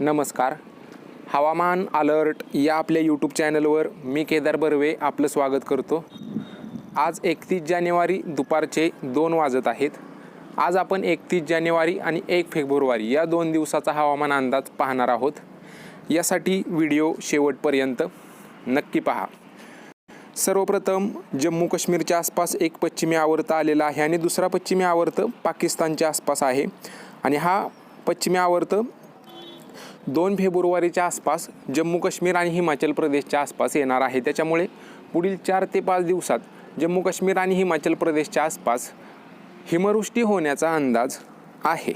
नमस्कार. हवामान अलर्ट या आपल्या यूट्यूब चॅनलवर मी केदार बर्वे आपलं स्वागत करतो. आज एकतीस जानेवारी दुपारचे दोन वाजत आहेत. आज आपण एकतीस जानेवारी आणि एक फेब्रुवारी या दोन दिवसाचा हवामान अंदाज पाहणार आहोत. यासाठी व्हिडिओ शेवटपर्यंत नक्की पहा. सर्वप्रथम जम्मू काश्मीरच्या आसपास एक पश्चिमी आवर्त आलेला आहे आणि दुसरा पश्चिमी आवर्त पाकिस्तानच्या आसपास आहे. आणि हा पश्चिमी आवर्त दोन फेब्रुवारीच्या आसपास जम्मू काश्मीर आणि हिमाचल प्रदेशच्या आसपास येणार आहे. त्याच्यामुळे पुढील चार ते पाच दिवसात जम्मू काश्मीर आणि हिमाचल प्रदेशच्या आसपास हिमवृष्टी होण्याचा अंदाज आहे.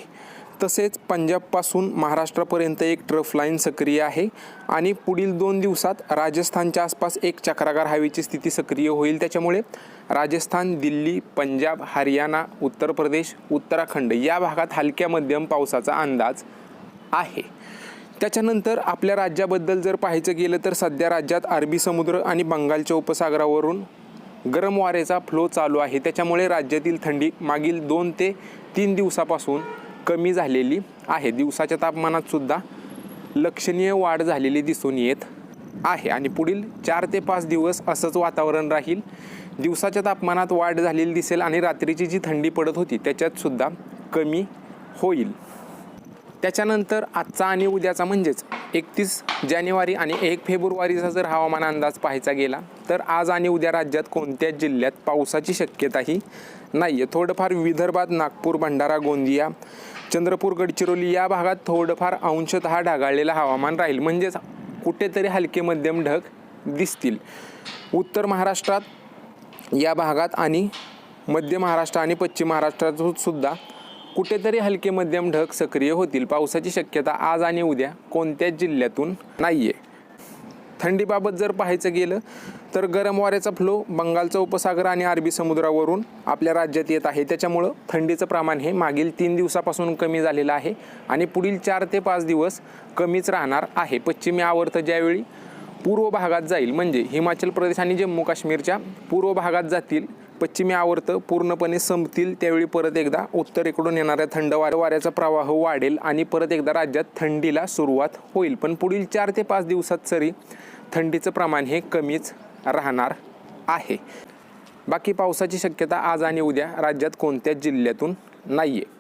तसेच पंजाबपासून महाराष्ट्रापर्यंत एक ट्रफ लाईन सक्रिय आहे आणि पुढील दोन दिवसात राजस्थानच्या आसपास एक चक्राकार हवेची स्थिती सक्रिय होईल. त्याच्यामुळे राजस्थान दिल्ली पंजाब हरियाणा उत्तर प्रदेश उत्तराखंड या भागात हलक्या मध्यम पावसाचा अंदाज आहे. त्याच्यानंतर आपल्या राज्याबद्दल जर पाहायचं गेलं तर सध्या राज्यात अरबी समुद्र आणि बंगालच्या उपसागरावरून गरम वारेचा फ्लो चालू आहे. त्याच्यामुळे राज्यातील थंडी मागील दोन ते तीन दिवसापासून कमी झालेली आहे. दिवसाच्या तापमानात सुद्धा लक्षणीय वाढ झालेली दिसून येत आहे. आणि पुढील चार ते पाच दिवस असंच वातावरण राहील. दिवसाच्या तापमानात वाढ झालेली दिसेल आणि रात्रीची जी थंडी पडत होती त्याच्यातसुद्धा कमी होईल. त्याच्यानंतर आजचा आणि उद्याचा म्हणजेच एकतीस जानेवारी आणि एक फेब्रुवारीचा जर हवामान अंदाज पाहायचा गेला तर आज आणि उद्या राज्यात कोणत्याच जिल्ह्यात पावसाची शक्यताही नाही आहे थोडंफार विदर्भात नागपूर भंडारा गोंदिया चंद्रपूर गडचिरोली या भागात थोडंफार अंशतः ढगाळलेलं हवामान राहील. म्हणजेच कुठेतरी हलके मध्यम ढग दिसतील. उत्तर महाराष्ट्रात या भागात आणि मध्य महाराष्ट्र आणि पश्चिम महाराष्ट्रात सुद्धा कुठेतरी हलके मध्यम ढग सक्रिय होतील. पावसाची शक्यता आज आणि उद्या कोणत्याच जिल्ह्यातून नाही आहे थंडीबाबत जर पाहायचं गेलं तर गरम वाऱ्याचा फ्लो बंगालचा उपसागर आणि अरबी समुद्रावरून आपल्या राज्यात येत आहे. त्याच्यामुळं थंडीचं प्रमाण हे मागील तीन दिवसापासून कमी झालेलं आहे आणि पुढील चार ते पाच दिवस कमीच राहणार आहे. पश्चिमी आवर्त ज्यावेळी पूर्व भागात जाईल म्हणजे हिमाचल प्रदेश आणि जम्मू काश्मीरच्या पूर्व भागात जातील पश्चिमी आवर्त पूर्णपणे संपतील त्यावेळी परत एकदा उत्तरेकडून येणाऱ्या थंड वाऱ्या वाऱ्याचा प्रवाह वाढेल आणि परत एकदा राज्यात थंडीला सुरुवात होईल. पण पुढील चार ते पाच दिवसात सरी थंडीचं प्रमाण हे कमीच राहणार आहे. बाकी पावसाची शक्यता आज आणि उद्या राज्यात कोणत्याच जिल्ह्यातून नाही आहे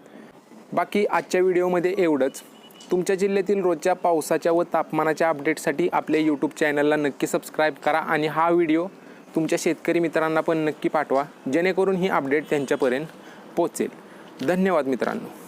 बाकी आजच्या व्हिडिओमध्ये एवढंच. तुमच्या जिल्ह्यातील रोजच्या पावसाच्या व तापमानाच्या अपडेटसाठी आपल्या यूट्यूब चॅनलला नक्की सबस्क्राईब करा आणि हा व्हिडिओ तुमच्या शेतकरी मित्रांना पण नक्की पाठवा. जेणेकरून ही अपडेट त्यांच्यापर्यंत पोचेल धन्यवाद मित्रांनो.